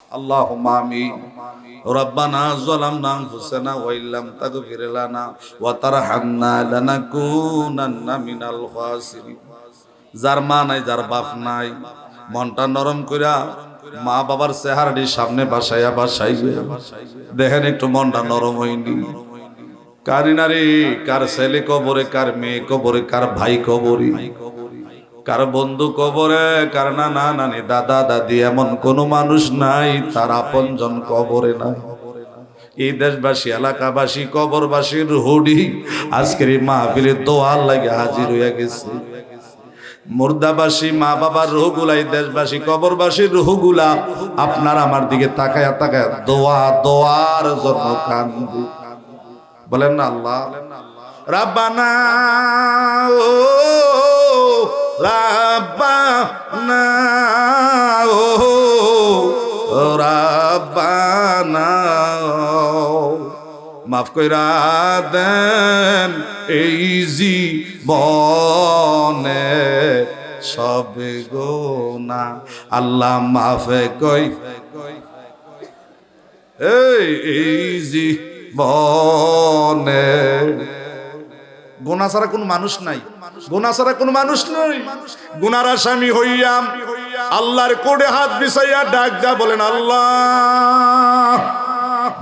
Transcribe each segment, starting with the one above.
اللهم آمين ربنا ظلمنا أنفسنا وإن لم تغفر لنا وترحمنا لنكونن من الخاسرين যার মা নাই যার বাপ নাই মনটা নরম কইরা মা বাবার চেহারাটি সামনে বাসাইয়া বাসাইবে দেখেন একটু মনটা নরম হয়নি কারি নারী কার ছেলে কবরে কার মেয়ে কবরে কার ভাই কবরে কার বন্ধু কবরে, কার নানা নানি, দাদা দাদি এমন কোন মানুষ নাই, তার আপনজন কবরে নাই। এই দেশবাসী, এলাকাবাসী, কবরবাসীর হুডি আজকের এই মাহফিলে দোয়ার লাগে হাজির হইয়া গেছে। মুর্দাবাসী, মা বাবার রুহগুলা, এই দেশবাসী, কবরবাসীর রুহগুলা আপনার আমার দিকে তাকায়া তাকায়া দোয়া, দোয়ার জন্য কান্দি। বলেন না আল্লাহ। রাব্বানা, ও রাব্বানা ও মাফ কইরা দেন, এই জীবনে সব গোনা আল্লাহ মাফে কই। এই এই জীবনে গোনা ছাড়া কোনো মানুষ নাই। গোনা ছাড়া কোনো মানুষ নাই। গুনার আসামি হইয়াম আল্লাহর কোডে হাত বিছাইয়া ডাক যা বলেন, আল্লাহ,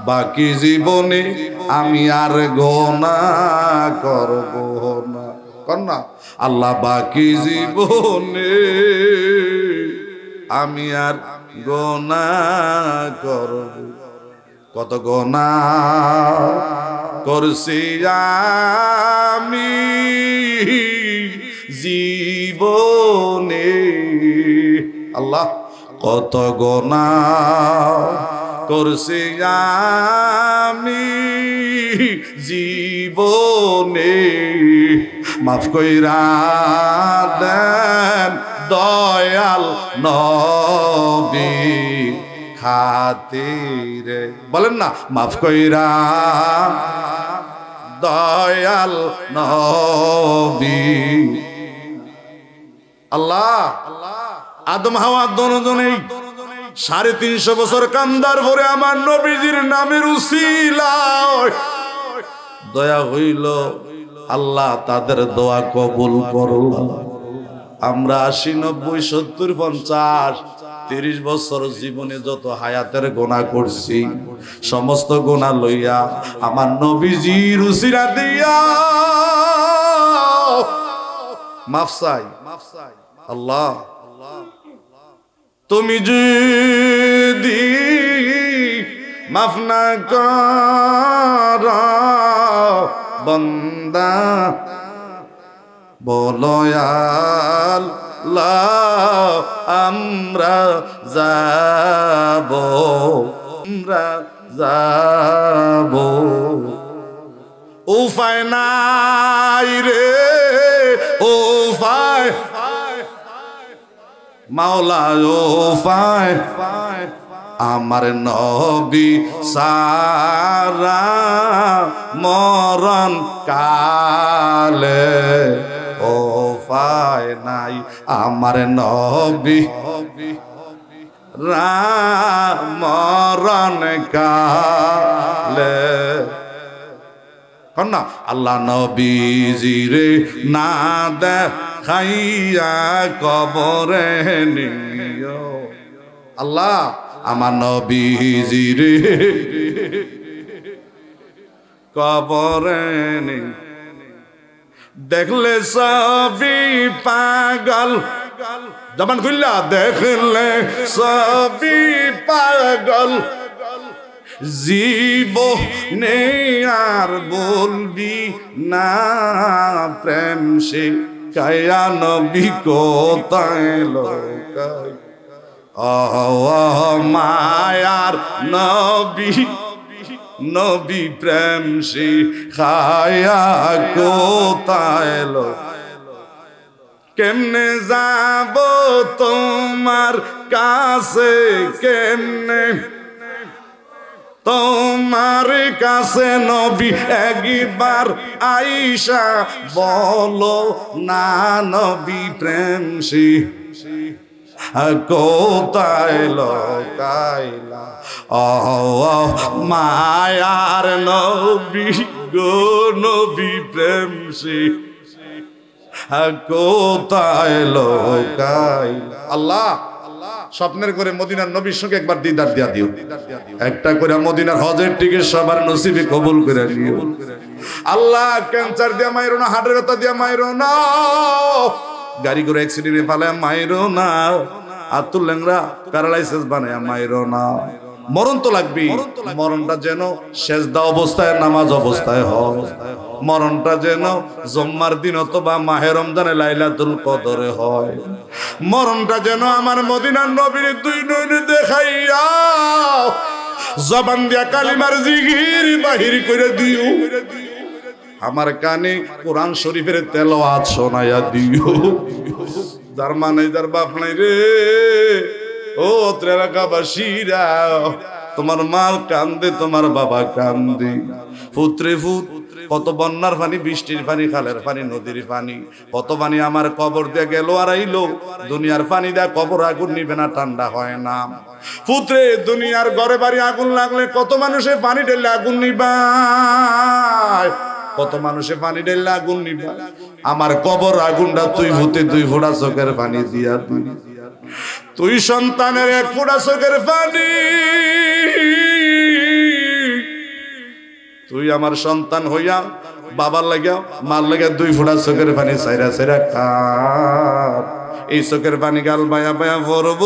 বাকি জীবনে আমি আর গোনা করব না। কর না। আল্লাহ, বাকি জীবনে আমি আর গোনা করব কত গোনা করছি আমি জীবনে আল্লাহ কত গোনা করছি আমি জীবনে। মাফ কইরা দেন দয়াল নবী খাতিরে। বলেন না, মাফ কইরা দয়াল নবী। আল্লাহ, আদম, হাওয়া দনজনেই সাড়ে তিনশো বছর কান্দার পরে আমার নবীজির নামের দয়া হইল, আল্লাহ তাদের দোয়া কবুল করল আমরা আশি, নব্বই, সত্তর, পঞ্চাশ তিরিশ বছর জীবনে যত হায়াতের গোনা করছি, সমস্ত গোনা লইয়া আমার নবীজি রুচিরা দিয়া। মাফসাই আল্লাহ, তুমি যদি মাফ না কর, বন্দা বলয়াল আমরা যাব আমরা যাব। উপায় নাই রে উপায় মাওলা উপায় আমার নবী সারা মরণ কালে ও পায় নাই, আমার নবী। মরণ কালে না আল্লাহ নবীজি রে না দেখাইয়া কবরে নিও। আল্লাহ, আমার নবীজি রে কবরে নি দেখলে সবই পাগল। জবান খুললা, দেখলে সবই পাগল। জীব নেই আর বলবি না, প্রেম সে কায়া নবী কোথায় লোকায়? ও মায়ার নবী নবী প্রেম সে খায়া কোথায় কেমনে যাব তোমার কাছে? কেমনে? তোমার কাছে নবী একবার আইসা বলো, না নবী প্রেম সে কোথায় লোকাইলা মায়ার নবী গো নবী প্রেম সে। আল্লাহ, স্বপ্নের করে মদিনার নবীর সঙ্গে একবার দিদার দিয়া দিও। একটা করে মদিনার হজের টিকিট সবার নসিবে কবুল করে দিও আল্লাহ ক্যান্সার দিয়া মাইরো না হার্টের ব্যথা দিয়া মাইরো না। গাড়ি করে অ্যাক্সিডেন্টে ফালে মাইরো না। আতুল ল্যাংরা প্যারালাইসিস বানায় মাইরো না। মরণ তো লাগবে। মরণটা যেন শেষদা অবস্থায় নামাজ অবস্থায় হয়। মরণটা যেন জম্মার দিন অথবা মাহে রমজানে লাইলাতুল কদরে হয়। মরণটা যেন আমার মদিনার নবীর দুই নয়নে দেখাইয়া জবান দিয়া কালিমার জিগির বাহির করে দিও। আমার কানে কোরআন শরীফের তেলাওয়াত শোনায়া দিও। যার মানে যার বাপ নাই রে। ও ত্রেলাকাবাসীরা, তোমার মাল কান্দে তোমার বাবা কান্দে পুত্রে পুত কত বন্যার পানি বৃষ্টির পানি খালের পানি নদীর পানি কত পানি আমার কবর দিয়ে গেল আর আইলো। দুনিয়ার পানি দেয় কবর আগুন নিবে না, ঠান্ডা হয় না। পুত্রে, দুনিয়ার ঘরে বাড়ি আগুন লাগলে কত মানুষে পানি ঢেলে আগুন নিবায়। কত মানুষে পানি ঢেলে আগুন নিবা আমার কবর আগুনটা তুই ভূতে দুই ফোড়া চোখের পানি দিয়া তুই তুই সন্তানের এক ফোড়া চোখের পানি। তুই আমার সন্তান হইয়া বাবার লাগিয়া মার লাগিয়া দুই ফোঁটা চোখের পানি সাইরা সাইরা কার এই চোখের পানি গাল বায়া বায়া ভরব।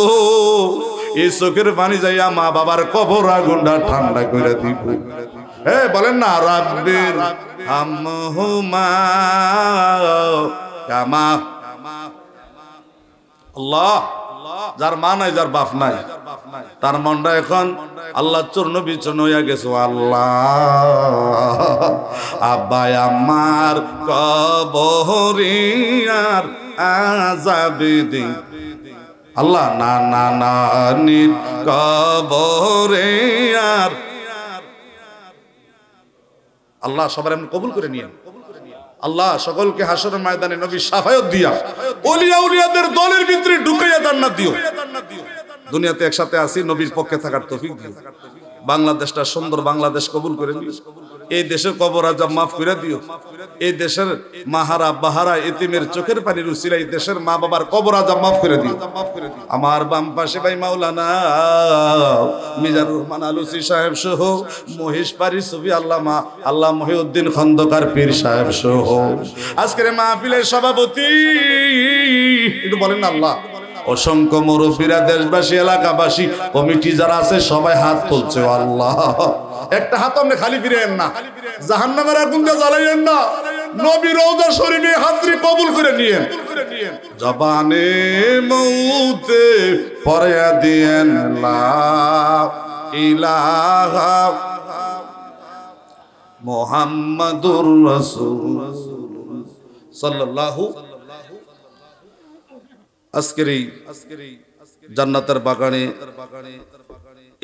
এই চোখের পানি যাইয়া মা বাবার কবর আগুনটা ঠান্ডা করে দিব। হে, বলেন না, রাব্বির আমহুমা কামা। আল্লাহ। যার মা নাই, যার বাপ নাই। তার মনটা এখন আল্লাহ চূর্ণ বিচূর্ণ হইয়া গেছে আল্লাহ। আব্বাই আমার কবরিয়ার আজাবে দিন। আল্লাহ, না না না, নির কবরে আর আল্লাহ সবার এমন কবুল করে নিয়ে আল্লাহ সকলকে হাসর ময়দানে নবী সাফায়ত দিয়া ওলিয়া উলিয়াদের দলের ভিতরে জান্নাত দিও। দুনিয়াতে একসাথে আসি নবীর পক্ষে থাকার তৌফিক দিও। বাংলাদেশটা সুন্দর বাংলাদেশ কবুল করে নিও। এই দেশের কবর আজাব মাফ করে দিও। এই দেশের মাহারা, বাহারা, এতিমের চোখের পানির উচিরা এই দেশের মা বাবার কবর আজাব মাফ করে দিও। আমার বাম পাশে ভাই মাওলানা মিজানুর রহমান আলুসি সাহেব সহ মহেশ পারি ছবি আল্লামা আল্লাহ মহিউদ্দিন খন্দকার পীর সাহেব সহ। আজকের মাহফিলের সভাপতি, একটু বলেন আল্লাহ। অসংখ্য মুরব্বীরা দেশবাসী, এলাকাবাসী, কমিটি যারা আছে, সবাই হাত তুলছে, আল্লাহ। একটা হাত আপনি খালি ফিরেন না। জাহান নামের আগুন দিয়ে জ্বালাইয়েন না। নবী রৌদা শরীফে হাতরি কবুল করে নিয়েন। জবানে মৌতে পরে দিয়েন ইলাহা মোহাম্মদুর রাসূল সাল্লাল্লাহু আজকের এই জান্নাতের বাগানে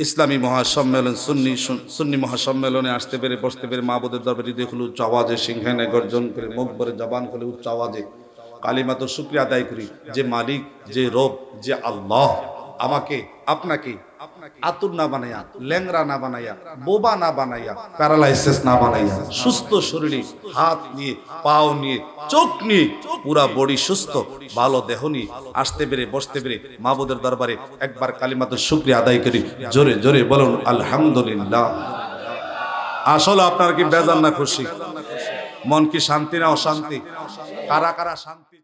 ইসলামী মহাসম্মেলন, সুন্নি সুন্নি মহাসম্মেলনে আসতে পেরে, বসতে পেরে মা বোধের দরবারে দেখল উচ্চ আওয়াজে সিংহানে গর্জন করে, মুখ ভরে জবান করে উচ্চ আওয়াজে কালিমা তো শুক্রিয়া আদায় করি। যে মালিক, যে রব, যে আল্লাহ, আমাকে, আপনাকে আতুর না বানাইয়া ল্যাংরা না বানাইয়া, বোবা না বানাইয়া, প্যারালাইসিস না বানাইয়া, সুস্থ শরীরে হাত নিয়ে, পাও নিয়ে, চোখ নিয়ে, পুরা বডি সুস্থ, ভালো দেহ নিয়ে, আসতে পেরে, বসতে পেরে মাহবুদের দরবারে একবার কালিমাত শুক্রিয়া আদায় করি। জোরে জোরে বলুন, আলহামদুলিল্লাহ। আসলে আপনার কি বেজান না খুশি? মন কি শান্তি না অশান্তি? কারা কারা শান্তি?